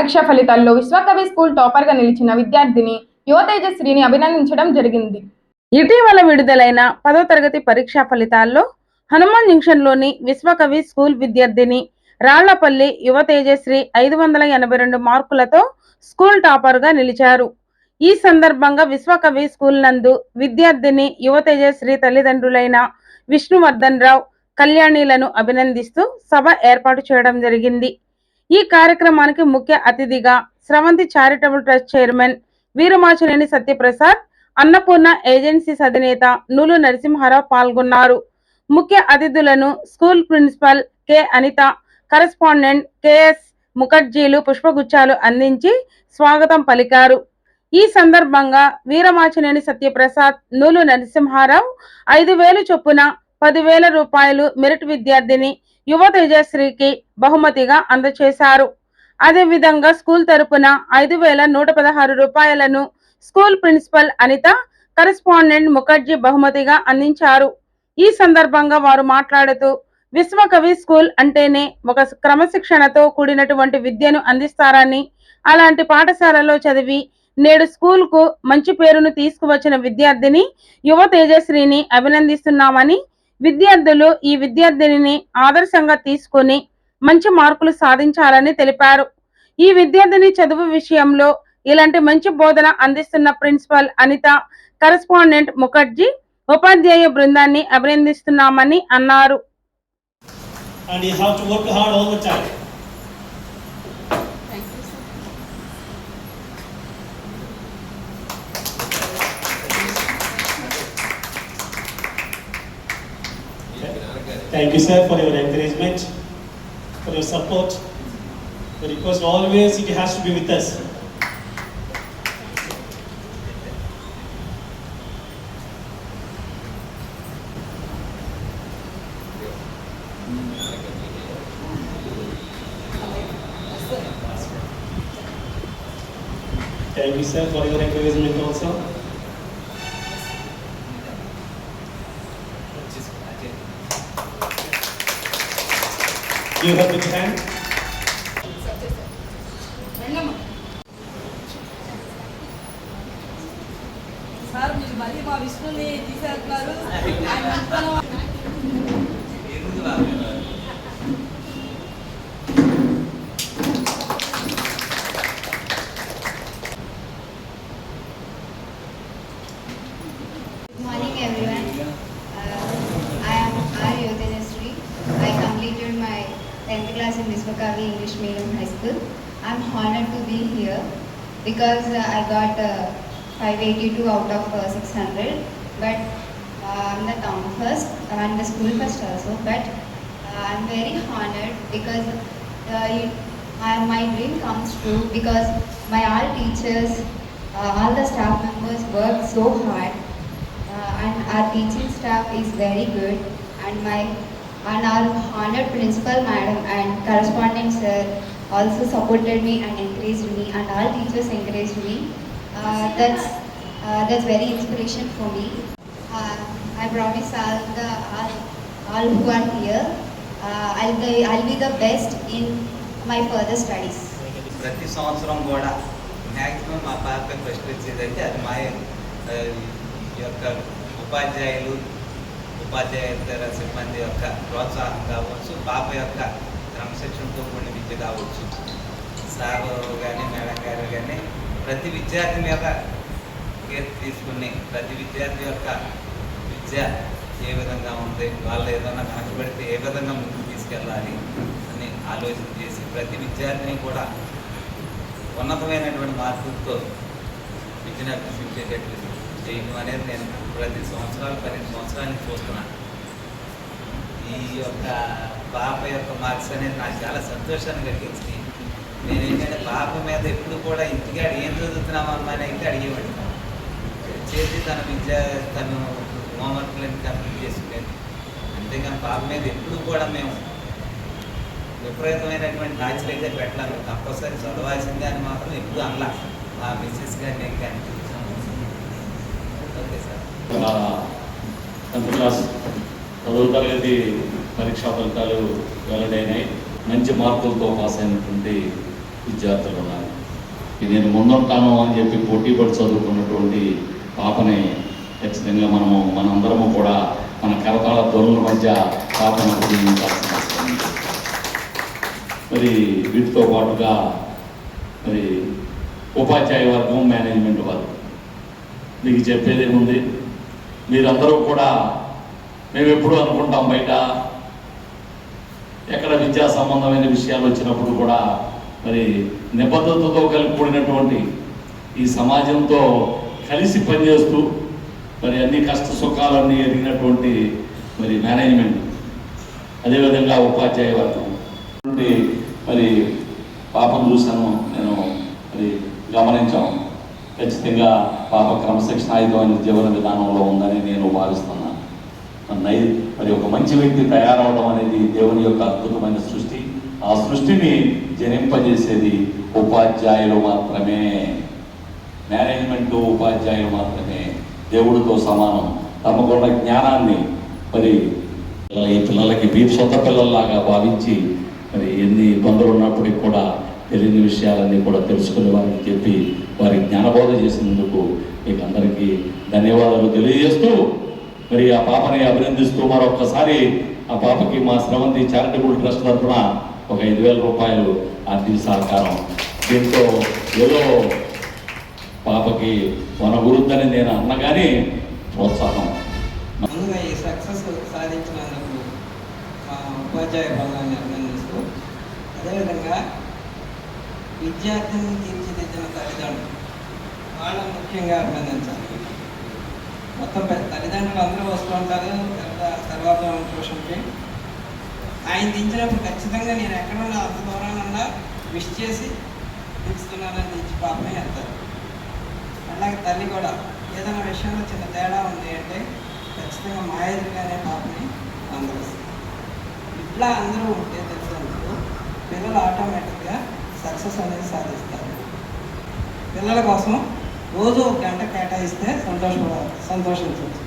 పరీక్ష ఫలితాల్లో విశ్వకవి స్కూల్ టాపర్గా నిలిచిన విద్యార్థిని యువతేజశ్రీని అభినందించడం జరిగింది. ఇటీవల విడుదలైన పదో తరగతి పరీక్షా ఫలితాల్లో హనుమాన్ జంక్షన్లోని విశ్వకవి స్కూల్ విద్యార్థిని రాళ్ళపల్లి యువతేజశ్రీ ఐదు వందల ఎనభై రెండు మార్కులతో స్కూల్ టాపర్గా నిలిచారు. ఈ సందర్భంగా విశ్వకవి స్కూల్ నందు విద్యార్థిని యువతేజశ్రీ తల్లిదండ్రులైన విష్ణువర్ధన్ రావు కళ్యాణిలను అభినందిస్తూ సభ ఏర్పాటు చేయడం జరిగింది. ఈ కార్యక్రమానికి ముఖ్య అతిథిగా Sravanthi charitable trust chairman Veeramachineni Satyaprasad Annapurna agencies అధినేత నూలు నరసింహారావు పాల్గొన్నారు. ముఖ్య అతిథులను school principal K Anitha correspondent K S ముఖర్జీలు పుష్పగుచ్చాలు అందించి స్వాగతం పలికారు. ఈ సందర్భంగా వీరమాచినేని సత్యప్రసాద్ నూలు నరసింహారావు ఐదు వేలు చొప్పున పదివేల రూపాయలు మెరిట్ విద్యార్థిని యువ తేజశ్రీకి బహుమతిగా అందజేశారు అదేవిధంగా స్కూల్ తరపున ఐదు వేల నూట పదహారు రూపాయలను school principal Anitha correspondent Mukherjee బహుమతిగా అందించారు. ఈ సందర్భంగా వారు మాట్లాడుతూ విశ్వకవి స్కూల్ అంటేనే ఒక క్రమశిక్షణతో కూడినటువంటి విద్యను అందిస్తారని అలాంటి పాఠశాలలో చదివి నేడు స్కూల్కు మంచి పేరును తీసుకువచ్చిన విద్యార్థిని యువ తేజశ్రీని అభినందిస్తున్నామని విద్యార్థులు ఈ విద్యార్థిని ఆదర్శంగా తీసుకొని మంచి మార్కులు సాధించాలని తెలిపారు ఈ విద్యార్థిని చదువు విషయంలో ఇలాంటి మంచి బోధన అందిస్తున్న ప్రిన్సిపల్ అనిత కరెస్పాండెంట్ ముఖర్జీ ఉపాధ్యాయ బృందాన్ని అభినందిస్తున్నామని అన్నారు and you have to work hard all the time. Thank you, sir, for your encouragement, for your support. The request always it has to be with us. Thank you, sir, for your encouragement also. You have the hand. Sir మీరు మళ్ళీ మా విష్ణుని తీసేస్తున్నారు ఆయన 10th class in Viswakavi English Medium High School. I'm honored to be here because uh, I got uh, 582 out of uh, 600. But uh, I'm the town first and the school first also. But uh, I'm very honored because uh, it, I, my dream comes true because my all teachers, uh, all the staff members worked so hard uh, and our teaching staff is very good and my and our honored principal madam and correspondent sir also supported me and encouraged me and all teachers encouraged me uh, that's uh, that's very inspiration for me uh, i promise all the all, all who are here uh, i'll be i'll be the best in my further studies ప్రతి సంవత్సరం కూడా maximum మా పాప first వచ్చేదంటే అది మా ఆ, ఈ యొక్క ఉపాధ్యాయులు ఉపాధ్యాయేతర సిబ్బంది యొక్క ప్రోత్సాహం కావచ్చు పాప యొక్క క్రమశిక్షణతో కూడిన విద్య కావచ్చు. సార్ కానీ మేడం గారు కానీ ప్రతి విద్యార్థి మీద కేర్ తీసుకుని ప్రతి విద్యార్థి యొక్క విద్య ఏ విధంగా ఉంది వాళ్ళు ఏదైనా కనకబెడితే ఏ విధంగా ముందుకు తీసుకెళ్ళాలి అని ఆలోచన చేసి ప్రతి విద్యార్థిని కూడా ఉన్నతమైనటువంటి మార్పులతో విద్యను అభ్యసించేటట్లు చేయడం అనేది నేను ప్రతి సంవత్సరాలు పన్నెండు సంవత్సరాలు చూస్తున్నాను. ఈ యొక్క పాప యొక్క మార్క్స్ అనేది నాకు చాలా సంతోషాన్ని కలిగించింది. నేను ఏంటంటే పాప మీద ఎప్పుడు కూడా ఇంటికాడ ఏం చదువుతున్నామమ్మా అని అయితే అడిగేవాడిని. చేసి తన విద్య తను హోంవర్క్లను కంప్లీట్ చేసుకునేది. అంతేకాని పాప మీద ఎప్పుడు కూడా మేము విపరీతమైనటువంటి టార్చర్ అయితే పెట్టాను తప్పనిసరి చదవాల్సిందే అని మాత్రం ఎప్పుడు అనలా. మా మిస్సెస్ గారిని కానీ టెన్త్ క్లాస్ పదవ తరగతి పరీక్షా ఫలితాలు వెల్లడైనాయి. మంచి మార్కులతో పాస్ అయినటువంటి విద్యార్థులు ఉన్నారు. ఇది నేను ముందుంటాను అని చెప్పి పోటీ పడి చదువుకున్నటువంటి పాపని ఖచ్చితంగా మనము మనందరము కూడా మన కరతాళ ధ్వనుల మధ్య పాపను అవసరం మరి వీటితో పాటుగా మరి ఉపాధ్యాయ వర్గం మేనేజ్మెంట్ వర్గం. మీకు చెప్పేది ఏముంది? మీరందరూ కూడా మేము ఎప్పుడు అనుకుంటాం బయట ఎక్కడ విద్యా సంబంధమైన విషయాలు వచ్చినప్పుడు కూడా మరి నిబద్ధతతో కలిగి కూడినటువంటి ఈ సమాజంతో కలిసి పనిచేస్తూ మరి అన్ని కష్ట సుఖాలన్నీ ఎదిగినటువంటి మరి మేనేజ్మెంట్ అదేవిధంగా ఉపాధ్యాయ వర్గం. మరి పాపం చూశాను నేను మరి గమనించాము ఖచ్చితంగా పాప క్రమశిక్షణాయుతమైన జీవన విధానంలో ఉందని నేను భావిస్తున్నాను. నై మరి ఒక మంచి వ్యక్తి తయారవడం అనేది దేవుని యొక్క అద్భుతమైన సృష్టి. ఆ సృష్టిని జనింపజేసేది ఉపాధ్యాయులు మాత్రమే. మేనేజ్మెంట్ ఉపాధ్యాయులు మాత్రమే. దేవుడితో సమానం. తమకున్న జ్ఞానాన్ని మరి ఈ పిల్లలకి వీరి సొంత పిల్లల్లాగా భావించి మరి ఎన్ని ఇబ్బందులు ఉన్నప్పటికి కూడా తెలియని విషయాలన్నీ కూడా తెలుసుకునే వారికి చెప్పి వారి జ్ఞానబోధ చేసినందుకు మీకు అందరికీ ధన్యవాదాలు తెలియజేస్తూ మరి ఆ పాపని అభినందిస్తూ మరొక్కసారి ఆ పాపకి మా స్రవంతి చారిటబుల్ ట్రస్ట్ తరఫున ఒక ఐదు వేల రూపాయలు ఆర్థిక సహకారం. దీంతో ఏదో పాపకి మన గురుద్దని నేను అన్నగాని ప్రోత్సాహం. ముందుగా ఈ సక్సెస్ సాధించినందుకు మా ఉపాధ్యాయ బృందాన్ని అభినందిస్తూ అదేవిధంగా విద్యార్థిని తీర్చిదిద్దిన తల్లిదండ్రులు వాళ్ళని ముఖ్యంగా అభినందించాలి. మొత్తం పెద్ద తల్లిదండ్రులు అందరూ వస్తూ ఉంటారు. తర్వాత- ట్యూషన్కి. ఆయన దించినప్పుడు ఖచ్చితంగా నేను ఎక్కడున్నా అంత దూరానన్నా విష్ చేసి దించుతున్నానని దించి పాపమే వెళ్తారు అలాగే తల్లి కూడా ఏదైనా విషయంలో చిన్న తేడా ఉంది అంటే ఖచ్చితంగా మా ఎదురుగానే పాపని అందరూ ఇట్లా అందరూ ఉంటే తెలిసినందుకు పిల్లలు ఆటోమేటిక్ సక్సెస్ అనేది సాధిస్తారు పిల్లల కోసం రోజు ఒక గంట కేటాయిస్తే సంతోషపడ సంతోషించవచ్చు.